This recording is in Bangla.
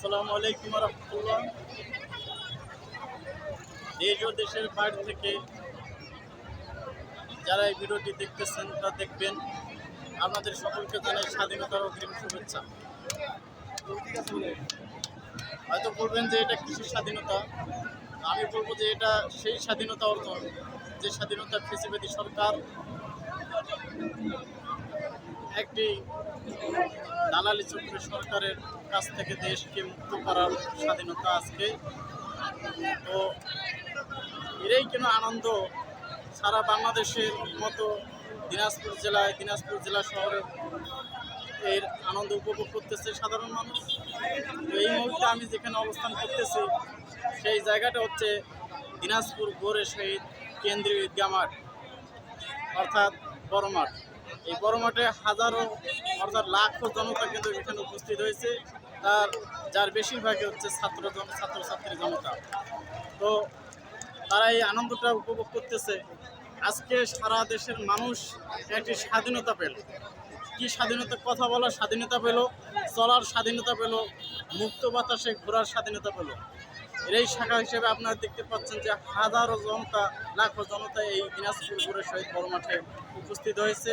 আসসালামু আলাইকুম রহমতুল্লাহ। দেশ ও দেশের বাইরে থেকে যারা এই ভিডিওটি দেখতেছেন, তা দেখবেন। আপনাদের সকলকে জানাই স্বাধীনতার অগ্রিম শুভেচ্ছা। হয়তো বলবেন যে এটা কৃষি স্বাধীনতা? আমি বলব যে এটা সেই স্বাধীনতা অর্জন, যে স্বাধীনতা ফেসিবাদী সরকার একটি দালালি চক্র সরকারের কাছ থেকে দেশকে মুক্ত করার স্বাধীনতা আজকে। তো এটাই কেন আনন্দ? সারা বাংলাদেশের মতো দিনাজপুর জেলায়, দিনাজপুর জেলা শহরে এর আনন্দ উপভোগ করতেছে সাধারণ মানুষ। এই মুহূর্তে আমি যেখানে অবস্থান করতেছি, সেই জায়গাটা হচ্ছে দিনাজপুর গোরে শহীদ কেন্দ্রীয় ঈদগাহ মাঠ, অর্থাৎ বড় মাঠ। এই বড় মাঠে হাজারো অর্থাৎ লাখো জনতা কিন্তু এখানে উপস্থিত হয়েছে। তার, যার বেশিরভাগই হচ্ছে ছাত্র ছাত্রছাত্রী জনতা। তো তারা এই আনন্দটা উপভোগ করতেছে। আজকে সারা দেশের মানুষ একটি স্বাধীনতা পেল। কি স্বাধীনতা? কথা বলার স্বাধীনতা পেল, চলার স্বাধীনতা পেল, মুক্ত বাতাসে ঘোরার স্বাধীনতা পেল। এই শাখা হিসেবে আপনারা দেখতে পাচ্ছেন যে হাজারো জনতা, লাখো জনতা এই দিনাজপুর শহীদ বড় মাঠে উপস্থিত হয়েছে।